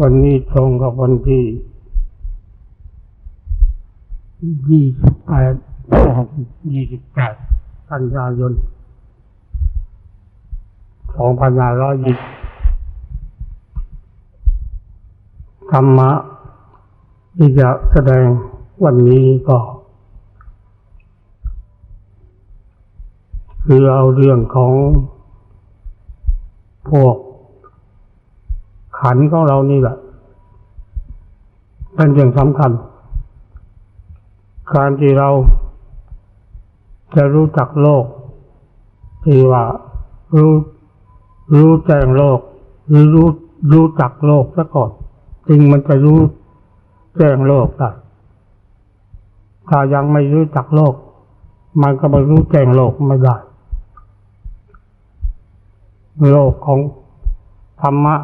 วันนี้ตรงกับวันที่ยี่สิบแปดยี่สิบแปดกันยายนสองพันห้าร้อยยี่ธรรมะที่จะแสดงวันนี้ก็ คือเอาเรื่องของพวก ขันของเรานี่แหละ เป็นเรื่องสำคัญ การที่เราจะรู้จักโลก ที่ว่ารู้รู้แจ้งโลกหรือรู้รู้จักโลกซะก่อนจึงมันจะรู้แจ้งโลกได้ถ้ายังไม่รู้จักโลก มันก็ไม่รู้แจ้งโลกไม่ได้ โลกของธรรมะ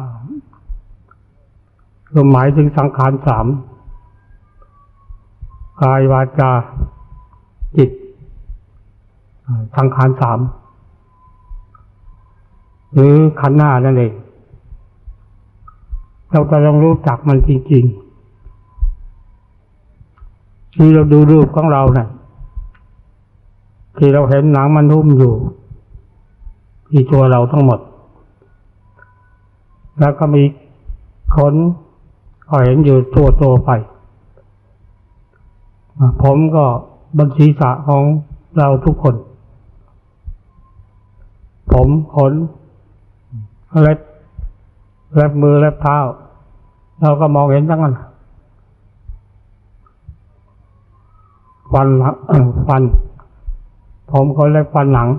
คือหมายถึงสังขารสามกายวาจาจิต สังขารสามหรือขันหน้านั่นเองเราจะต้องรู้จักมันจริงๆที่เราดูรูปของเราเนะ่ะที่เราเห็นหนังมันหุ้มอยู่ ที่ตัวเราทั้งหมด แล้วก็มีขน ก็เห็นอยู่ตัวตัวไป ผมก็บนศีรษะของเราทุกคน ผมขนเล็บเล็บมือเล็บเท้า เราก็มองเห็นทั้งนั้นฟันฟัน ผมขนเล็บฟันหนัง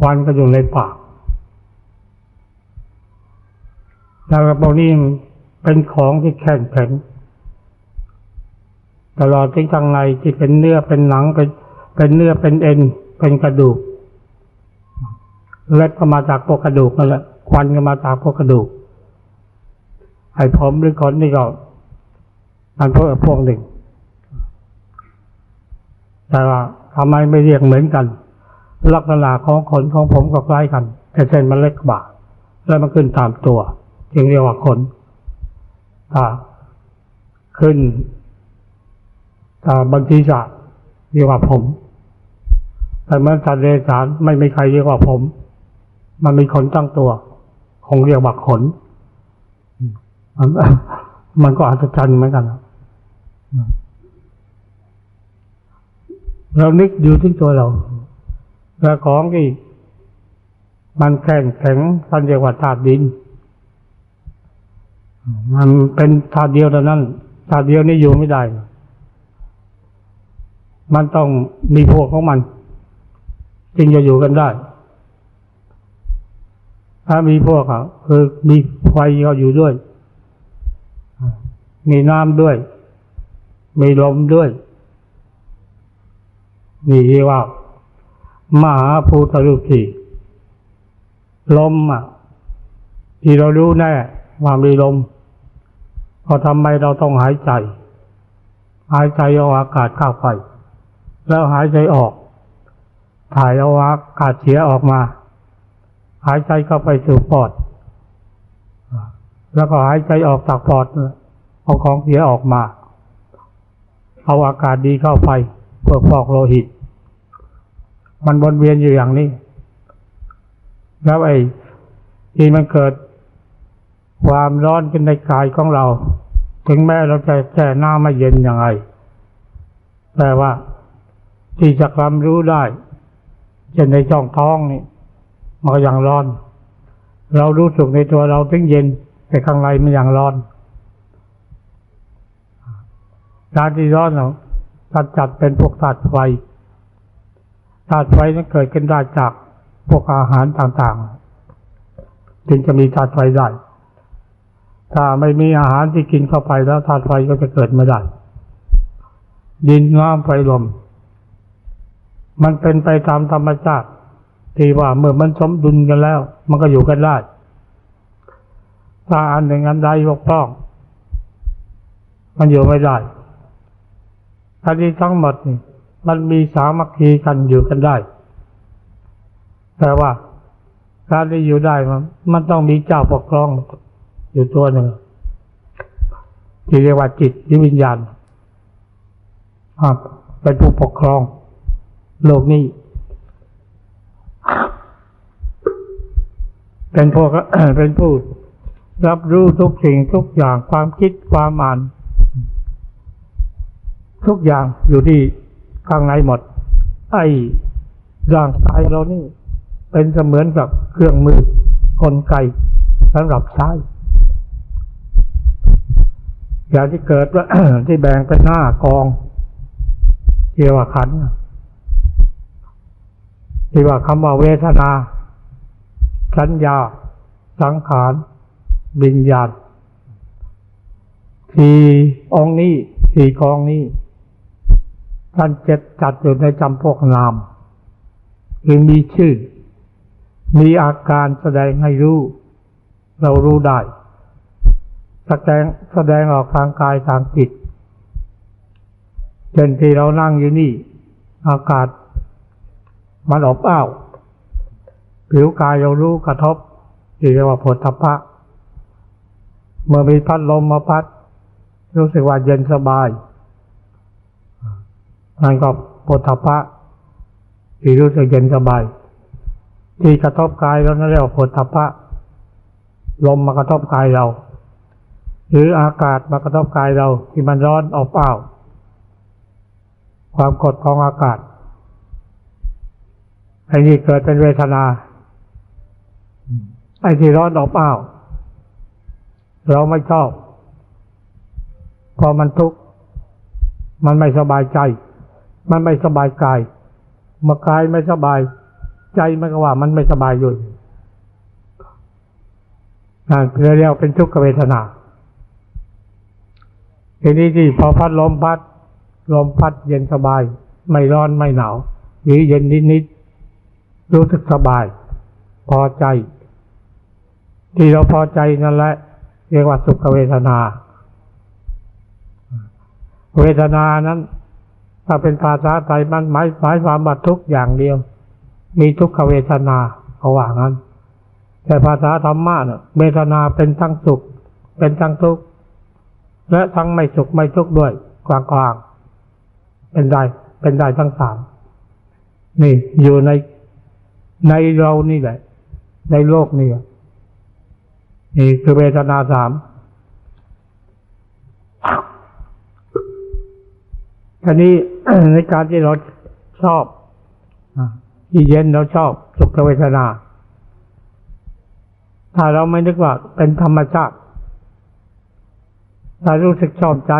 ฟันก็อยู่ในปาก แล้วพวกนี้เป็นของที่แข็งแข็งตลอดที่ข้างในที่เป็นเนื้อเป็นหนังเป็นเป็นเนื้อเป็นเอ็น เป็นกระดูกเล็บก็มาจากพวกกระดูกนั่นแหละควันก็มาจากพวกกระดูกไอ้ผมหรือขนนี่ก็มันพวกพวกหนึ่ง แต่ว่าทำไมไม่เรียกเหมือนกัน ลักษณะของขนของผมก็คล้ายกัน แต่เส้นมันเล็กกว่าแล้วมันขึ้นตามตัว จึงเรียกว่าขนถ้าขึ้นถ้าบางทีจะเรียกว่าผม แต่เมื่อสัตว์เดรัจฉานไม่มีใครเรียกว่าผม มันมีขนตั้งตัว คงเรียกว่าขน มันมันก็อัศจรรย์เหมือนกันเรานึกอยู่ที่ตัวเราแล้วของที่มันแข็งแข็งท่านเรียกว่าธาตุดิน มันเป็นธาตุเดียวเท่านั้นธาตุเดียวนี่อยู่ไม่ได้ มันต้องมีพวกของมัน จึงจะอยู่กันได้ ถ้ามีพวกอะคือมีไฟเขาอยู่ด้วย มีน้ำด้วย มีลมด้วยนี่เรียกว่ามหาภูตรูปีลมอะที่เรารู้แน่ว่ามีลม พอทำไมเราต้องหายใจ หายใจเอาอากาศเข้าไป แล้วหายใจออก ถ่ายเอาอากาศเสียออกมา หายใจเข้าไปสู่ปอด แล้วก็หายใจออกจากปอดเอาของเสียออกมา เอาอากาศดีเข้าไปเพื่อฟอกโลหิต มันวนเวียนอยู่อย่างนี้ แล้วไอ้ที่มันเกิดความร้อนขึ้นในกายของเรา ถึงแม้เราจะแช่น้ำไม่เย็นยังไงแต่ว่า ที่จะความรู้ได้เช่นในช่องท้องนี่มันก็ยังร้อน เรารู้สึกในตัวเราถึงเย็นแต่ข้างในมันยังร้อนการที่ร้อนเราตัดจัดเป็นพวกธาตุไฟธาตุไฟนั้นเกิดขึ้นได้จากพวกอาหารต่างๆ จึงจะมีธาตุไฟได้ ถ้าไม่มีอาหารที่กินเข้าไปแล้วธาตุไฟก็จะเกิดไม่ได้ ดินน้ำไฟลม มันเป็นไปตามธรรมชาติ ที่ว่าเมื่อมันสมดุลกันแล้ว มันก็อยู่กันได้ ถ้าอันหนึ่งอันใดบกพร่อง มันอยู่ไม่ได้ทั้งนี้ทั้งหมดนี่มันมีสามัคคีกันอยู่กันได้ แต่ว่าการที่อยู่ได้มันมันต้องมีเจ้าปกครอง อยู่ตัวหนึ่งที่เรียกว่าจิตหรือวิญญาณครับเป็นผู้ปกครอง โลกนี้ เป็นพวกเป็นผู้รับรู้ทุกสิ่งทุกอย่างความคิดความอ่าน ทุกอย่างอยู่ที่ข้างในหมด ไอ้ร่างกายเรานี่ เป็นเสมือนกับเครื่องมือกลไกสำหรับใช้ อย่างที่เกิดว่าที่แบ่งเป็นหน้ากองเกี่ยวกับขันที่ว่าคำว่าเวทนา สัญญา สังขารวิญญาณสี่องนี้สี่กองนี้ท่านเจ็ดจัดอยู่ในจำพวกนามคือมีชื่อ มีอาการแสดงให้รู้ เรารู้ได้ แสดงแสดงออกทางกายทางจิตเช่นที่เรานั่งอยู่นี่ อากาศ มันอบอ้าวผิวกายเรารู้กระทบที่เรียกว่าผลทพะ เมื่อมีพัดลมมาพัด รู้สึกว่าเย็นสบายนั่นก็ผลทพะที่รู้สึกเย็นสบาย ที่กระทบกายเรานั่นเรียกว่าผลทพะ ลมมากระทบกายเรา หรืออากาศมากระทบกายเราที่มันร้อนอบอ้าวความกดของอากาศไอ้นี่เกิดเป็นเวทนาไอ้ที่ร้อนอบอ้าวเราไม่ชอบพอมันทุกข์มันไม่สบายใจ มันไม่สบายกายเมื่อกายไม่สบาย ใจมันก็ว่ามันไม่สบายอยู่นั่นเรียกเป็นทุกขเวทนา ทีนี้ที่พอพัดลมพัดลมพัดเย็นสบาย ไม่ร้อนไม่หนาวหรือเย็นนิดๆรู้สึกสบาย พอใจ ที่เราพอใจนั่นแหละ เรียกว่าสุขเวทนา เวทนานั้น ถ้าเป็นภาษาไทยมันหมายหมายความว่าทุกอย่างเดียว มีทุกขเวทนาเขาว่างั้น แต่ภาษาธรรมะเนี่ยเวทนาเป็นทั้งสุข เป็นทั้งทุกข์ และทั้งไม่สุขไม่ทุกข์ด้วยกลางกลางๆเป็นได้เป็นได้ทั้งสามนี่อยู่ในในเรานี่แหละ ในโลกนี่นี่คือเวทนาสามทีนี้ในการที่เราชอบที่เย็นเราชอบสุขเวทนา ถ้าเราไม่นึกว่าเป็นธรรมชาติ ถ้รู้สึกชอบใจ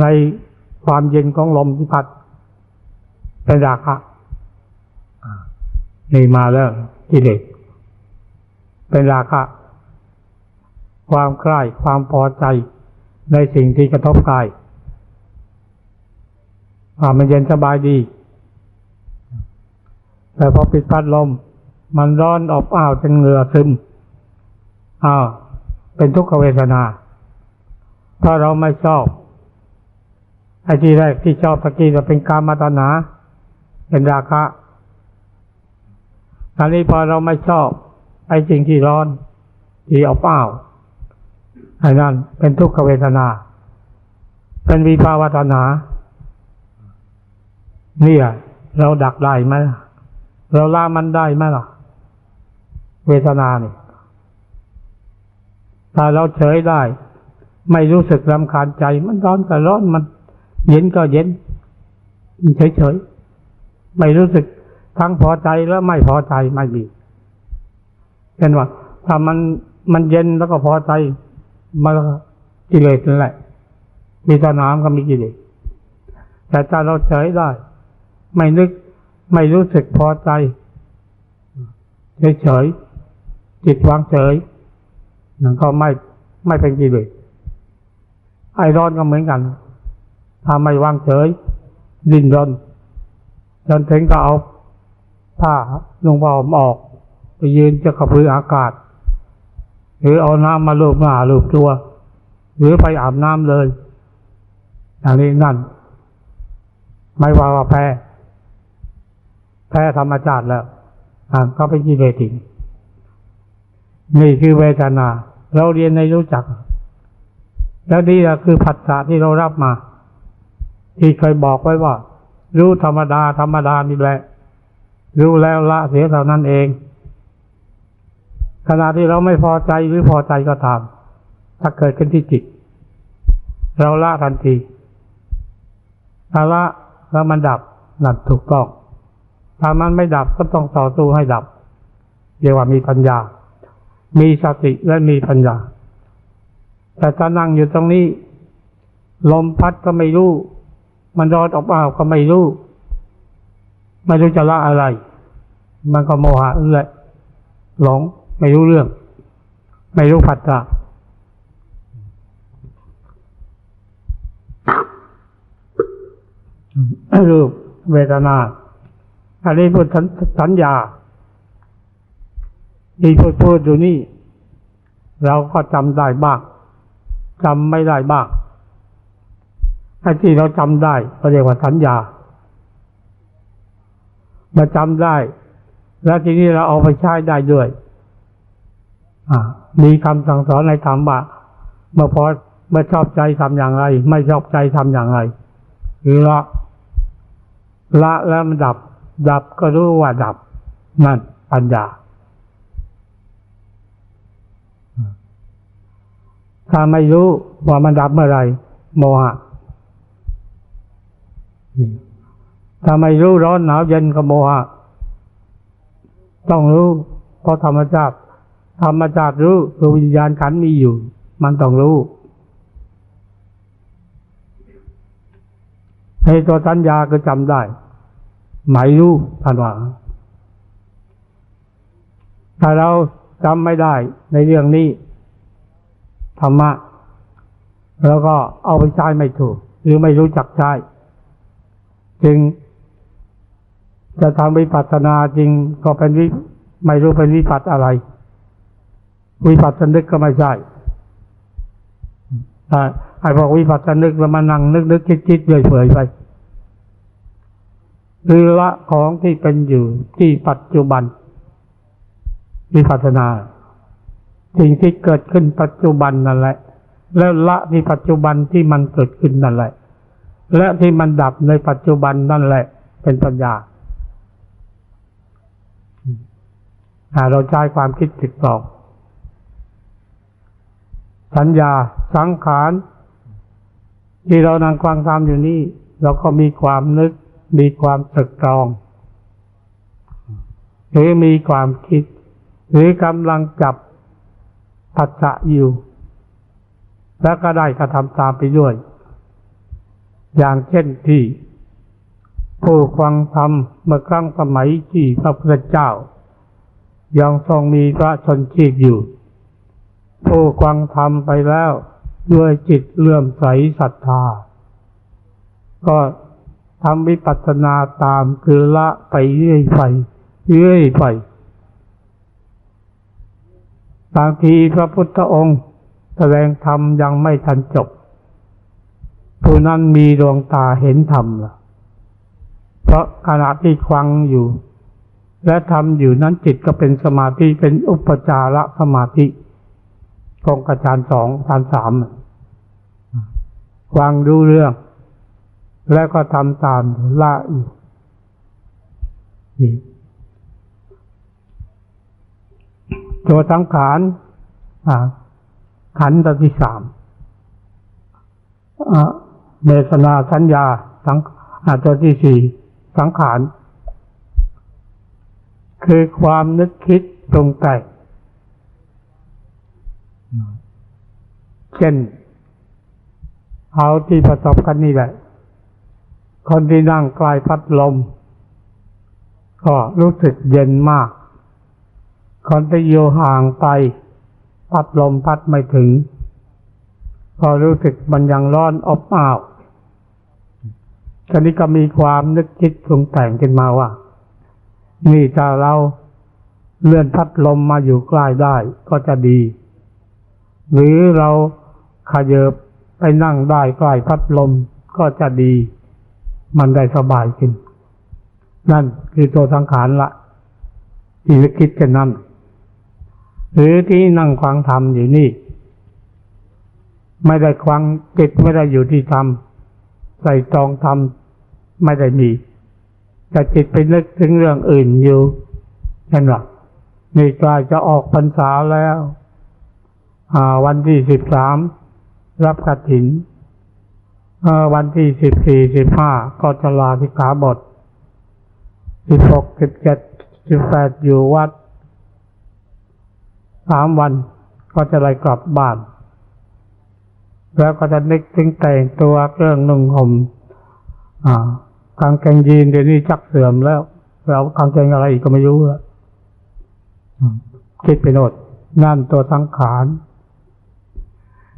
ในความเย็นของลมที่พัดเป็นราคะนี่มาแล้วกิเลสเป็นราคะ ความใคร่ความพอใจในสิ่งที่กระทบกายอามันเย็นสบายดี แต่พอปิดพัดลม มันร้อนอบอ้าวจนเหงื่อซึมอ้าว เป็นทุกขเวทนา ถ้าเราไม่ชอบไอ้ที่แรกที่ชอบตะกี้จะเป็นกามาตนา เป็นราคะอันนี้พอเราไม่ชอบไอ้สิ่งที่ร้อน ที่อบอ้าวไอ้นั่นเป็นทุกขเวทนา เป็นวิภาวตนา เนี่ย เราดักได้ไหมเราละมันได้ไหมล่ะ เวทนานี่ ถ้าเราเฉยได้ ไม่รู้สึกรำคาญใจ มันร้อนก็ร้อนมันเย็นก็เย็นเฉยเฉยไม่รู้สึกทั้งพอใจและไม่พอใจไม่มีเช่นว่าถ้ามันมันเย็นแล้วก็พอใจมันกิเลสนั่นแหละ มีสนามก็มีกิเลสแต่ถ้าเราเฉยได้ ไม่นึกไม่รู้สึกพอใจเฉยๆจิตวางเฉย นั่นก็ไม่ไม่เป็นกิเลสไอร้อนก็เหมือนกัน ถ้าไม่วางเฉยดิ้นรนจนถึงก็เอาผ้าลงผ้าห่มออก ไปยืนจะกระพืออากาศ หรือเอาน้ำมาลูบหน้าลูบตัว หรือไปอาบน้ำเลยอย่างนี้นั่น ไม่ว่าว่าแพ้แพ้ธรรมชาติแล้วอ่าก็เป็นกิเลสอีกนี่คือเวทนา เราเรียนในรู้จัก แล้วนี่คือผัสสะที่เรารับมา ที่เคยบอกไว้ว่า รู้ธรรมดา ธรรมดานี่แหละ รู้แล้วละเสียเท่านั้นเอง ขณะที่เราไม่พอใจหรือพอใจก็ตาม ถ้าเกิดขึ้นที่จิต เราละทันทีถ้าละแล้วมันดับนั่นถูกต้องถ้ามันไม่ดับก็ต้องต่อสู้ให้ดับเรียกว่ามีปัญญา มีสติและมีปัญญา แต่ถ้านั่งอยู่ตรงนี้ ลมพัดก็ไม่รู้ มันร้อนออกมาก็ไม่รู้ ไม่รู้จะละอะไร มันก็โมหะนั่นแหละหลงไม่รู้เรื่อง ไม่รู้ผัสสะรูปเวทนา อันนี้พูดสัญสัญญา ที่พูดพูดอยู่นี่ เราก็จำได้บ้างจำไม่ได้บ้างไอ้ที่เราจำได้ก็เรียกว่าสัญญามาจำได้ แล้วทีนี้เราเอาไปใช้ได้ด้วยอ่ามีคำสั่งสอนในธรรมว่าเมื่อพอเมื่อชอบใจทำอย่างไร ไม่ชอบใจทำอย่างไรหรือละละแล้วมันดับ ดับก็รู้ว่าดับ นั่นปัญญา ถ้าไม่รู้ว่ามันดับเมื่อไรโมหะ ถ้าไม่รู้ร้อนหนาวเย็นก็โมหะ ต้องรู้เพราะธรรมชาติธรรมชาติรู้คือวิญญาณขันมีอยู่ มันต้องรู้ให้ตัวสัญญาก็จำได้ หมายรู้ทันว่าถ้าเราจำไม่ได้ในเรื่องนี้ ธรรมะ แล้วก็เอาไปใช้ไม่ถูก หรือไม่รู้จักใช้ จึง จะทำวิปัสสนาจริงก็เป็นวิไม่รู้เป็นวิปัสสอะไร วิปัสสนึกก็ไม่ใช่อ่าไอ้บอกวิปัสสนึกแล้วมานั่งนึกนึกคิดคิดเฉยเผยไปคือละของที่เป็นอยู่ที่ปัจจุบันวิปัสสนา สิ่งที่เกิดขึ้นปัจจุบันนั่นแหละ แล้วละที่ปัจจุบันที่มันเกิดขึ้นนั่นแหละ และที่มันดับในปัจจุบันนั่นแหละ เป็นปัญญาเราใช้ความคิดติดต่อสัญญาสังขารที่เรานั่งฟังธรรมอยู่นี่ เราก็มีความนึก มีความตรึกตรอง หรือมีความคิด หรือกำลังจับ ปัจจะอยู่ แล้วก็ได้กระทำตามไปด้วย อย่างเช่นที่ ผู้ฟังธรรมเมื่อครั้งสมัยที่พระพุทธเจ้า ยังทรงมีพระชนชีพอยู่ ผู้ฟังธรรมไปแล้วด้วยจิตเลื่อมใสศรัทธา ก็ทำวิปัสสนาตามคือละไปเรื่อยไปเรื่อยไป บางทีพระพุทธองค์ แสดงธรรมยังไม่ทันจบ ผู้นั้นมีดวงตาเห็นธรรมละเพราะขณะที่ฟังอยู่ และทำอยู่นั้นจิตก็เป็นสมาธิเป็นอุปจารสมาธิของอาจารย์สองอาจารย์สามฟังดูเรื่อง แล้วก็ทำตามละอยู่นี่ ตัวสังขารขันธ์ตัวที่สามเมสนาสัญญาสังตัวที่สี่สังขาร คือความนึกคิดตรงแต่งเช่น เอาที่ประสบกันนี่แหละ คนที่นั่งใกล้พัดลม ก็รู้สึกเย็นมาก คนที่อยู่ห่างไป พัดลมพัดไม่ถึงก็รู้สึกมันยังร้อนอบอ้าวคราวนี้ก็มีความนึกคิดปรุงแต่งขึ้นมาว่า นี่ถ้าเราเลื่อนพัดลมมาอยู่ใกล้ได้ก็จะดี หรือเราขยับไปนั่งได้ใกล้พัดลมก็จะดี มันได้สบายขึ้น นั่นคือตัวสังขารละที่นึกคิดกันนั้น หรือที่นั่งฟังธรรมอยู่นี่ ไม่ได้ควังจิตไม่ได้อยู่ที่ธรรมใส่ตองธรรมไม่ได้มี แต่จิตไปนึกถึงเรื่องอื่นอยู่เช่นว่านี่กลายจะออกพรรษาแล้ววันที่สิบสามรับกฐินวันที่สิบสี่สิบห้าก็จะลาสิกขาบทสิบหกสิบเจ็ดสิบแปดอยู่วัด สามวันก็จะได้กลับบ้าน แล้วก็จะนึกถึงแต่งตัวเครื่องนุ่งห่มอ่ากางเกงยีนเดี๋ยวนี้ชักเสื่อมแล้วแล้วกางเกงอะไรอีกก็ไม่รู้แล้วคิดไปโนดนั่นตัวสังขาร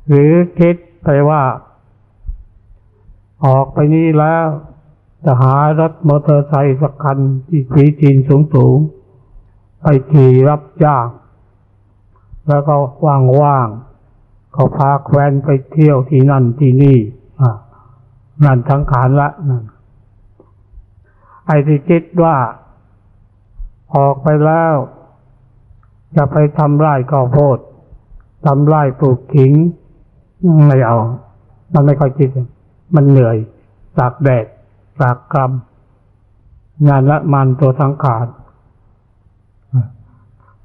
หรือคิดไปว่า ออกไปนี้แล้ว จะหารถมอเตอร์ไซค์สักคันที่ขีจีนสงสูงๆ ไปขี่รับจ้าง แล้วก็ว่างๆเขาพาแคว้นไปเที่ยวที่นั่นที่นี่นั่นสังขารละนั่นไอ้ที่คิดว่า ออกไปแล้ว จะไปทำไร่ข้าวโพดทำไร่ปลูกขิง ไม่เอา มันไม่ค่อยคิดเลยมันเหนื่อยตากแดดตากกรรมงานละมันตัวสังขาร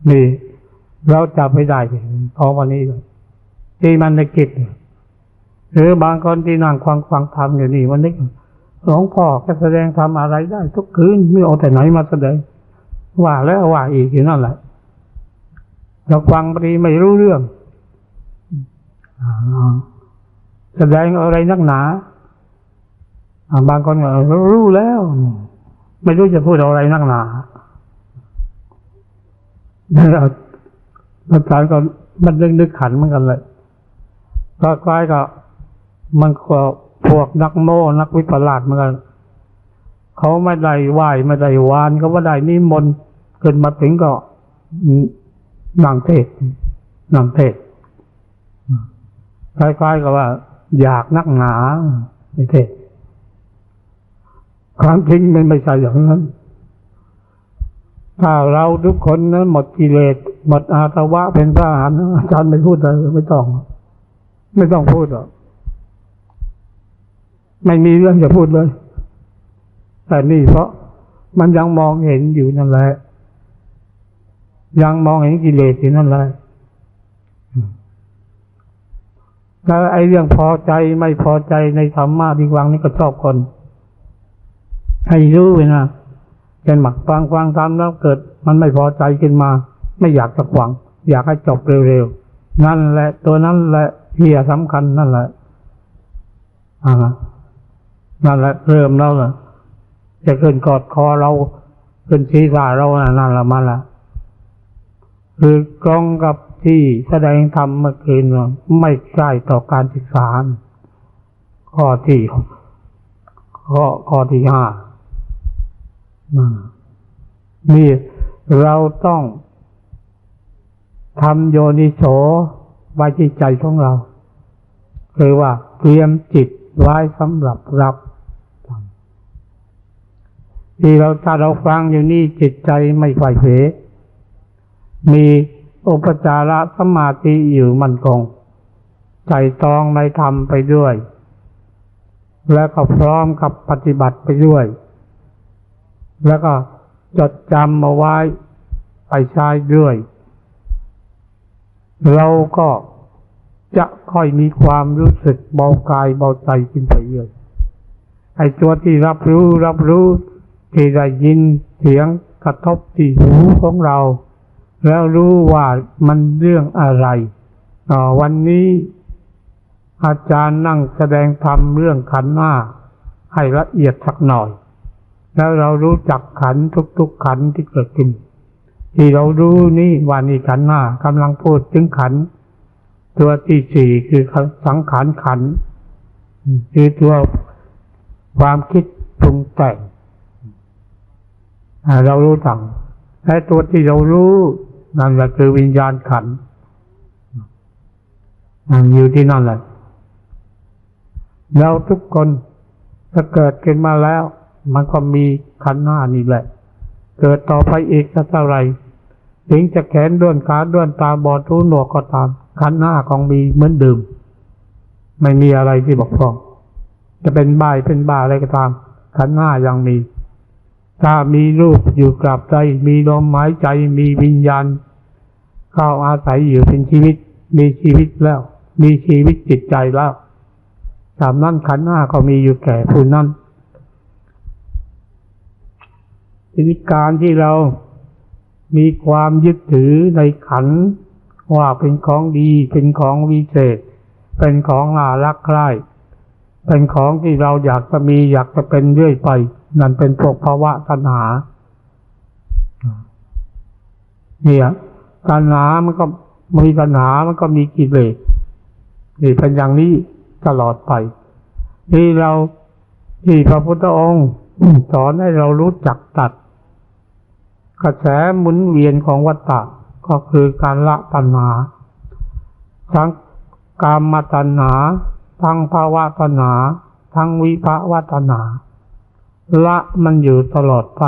นี่ เราจะไม่ได้เพราะวันนี้ที่มันในกิจหรือบางคนที่นั่งฟังฟังธรรมอยู่นี่วันนี้หลวงพ่อก็แสดงทำอะไรได้ ทุกคืนไม่เอาแต่ไหนมาแสดง ว่าแล้วว่าอีกอยู่นั่นแหละเราฟังพอดีไม่รู้เรื่องอแสดงอะไรนักหนาอ่าบางคนก็รู้แล้ว ไม่รู้จะพูดอะไรนักหนาเรา อาจารย์ก็มันนึกนึกขันเหมือนกันเลยก็คล้ายกับมันก็พวกนักโม่นักวิปลาสเหมือนกันเขาไม่ได้ไหวไม่ได้วานเขาไม่ได้นิมนต์ขึ้นมาถึงก็นั่งเทศน์นั่งเทศน์คล้ายๆกับว่า อยากนักหนาในเทศความจริงมันไม่ใช่อย่างนั้น ถ้าเราทุกคนนั้นหมดกิเลส หมดอาสวะเป็นพระอรหันต์อาจารย์ไม่พูดเลยไม่ต้อง ไม่ต้องพูดหรอกไม่มีเรื่องจะพูดเลย แต่นี่เพราะมันยังมองเห็นอยู่นั่นแหละ ยังมองเห็นกิเลสอยู่นั่นแหละแล้วไอ้เรื่องพอใจไม่พอใจในธรรมะที่วังนี่ก็ชอบคนให้รู้ไว้นะเป็นหมักฟังฟังทำแล้วเกิดมันไม่พอใจขึ้นมา ไม่อยากจะฟังอยากให้จบเร็วๆ นั่นแหละ ตัวนั้นแหละที่สำคัญนั่นแหละอ่านั่นแหละเริ่มแล้วล่ะจะขึ้นกอดคอเราขึ้นชีสาเราน่ะนั่นละมันละคือกล้องกับที่แสดงธรรมเมื่อคืนไม่ใช่ต่อการศึกษา ข้อที่ข้อข้อที่ห้านี่เราต้อง ทำโยนิโสไว้ที่ใจของเรา คือว่าเตรียมจิตไว้สำหรับรับที่เราถ้าเราฟังอยู่นี่จิตใจไม่ไหวเหมีอุปจารสมาธิอยู่มั่นคงใจตองในธรรมไปด้วย แล้วก็พร้อมกับปฏิบัติไปด้วย แล้วก็จดจำมาไว้ไปใช้ด้วย เราก็จะค่อยมีความรู้สึกเบากายเบาใจขึ้นไปเรื่อยไอ้ตัวที่รับรู้รับรู้ที่ได้ยินเสียงกระทบที่หูของเรา แล้วรู้ว่ามันเรื่องอะไรออวันนี้อาจารย์นั่งแสดงธรรมเรื่องขันหน้า ให้ละเอียดสักหน่อย แล้วเรารู้จักขันทุกๆขันที่เกิดขึ้น ที่เรารู้นี่ว่านี่ขันหน้ากำลังพูดถึงขัน ตัวที่สี่คือสังขารขัน คือตัวความคิดปรุงแต่งเรารู้จักและตัวที่เรารู้นั่นแหละคือวิญญาณขันนั่นอยู่ที่นั่นแหละเราทุกคนถ้าเกิดขึ้นมาแล้ว มันก็มีขันหน้านี่แหละ เกิดต่อไปอีกสักเท่าไหร ถึงจะแขนด้วนขาด้วนตาบอดรู้หนวกก็ตาม ขันหน้าของมีเหมือนเดิมไม่มีอะไรที่บกพร่อง จะเป็นบ่ายเป็นบ้าอะไรก็ตาม ขันหน้ายังมี ถ้ามีรูปอยู่กลับใจ มีลมหายใจ มีวิญญาณ เข้าอาศัยอยู่เป็นชีวิต มีชีวิตแล้ว มีชีวิตจิตใจแล้วตามนั้นขันหน้าก็มีอยู่แก่ผู้นั้นทีนี้การที่เรา มีความยึดถือในขันว่าเป็นของดีเป็นของวิเศษ เป็นของน่ารักใคร่เป็นของที่เราอยากจะมีอยากจะเป็นเรื่อยไป นั่นเป็นพวกภาวะตัณหาเนี่ยตัณหามันก็มีตัณหามันก็มีกิเลสนี่เป็นอย่างนี้ตลอดไปที่เราที่พระพุทธองค์สอนให้เรารู้จักตัด กระแสหมุนเวียนของวัฏฏะก็คือการละตัณหา ทั้งกามตัณหา ทั้งภาวะตัณหา ทั้งวิภาวะตัณหา ละมันอยู่ตลอดไป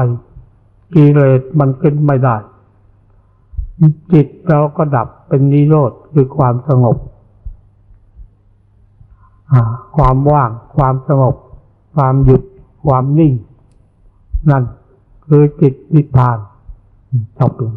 กิเลสมันขึ้นไม่ได้ จิตเราก็ดับเป็นนิโรธคือความสงบความว่าง ความสงบ ความหยุด ความนิ่ง นั่นคือจิตนิพพาน จบลง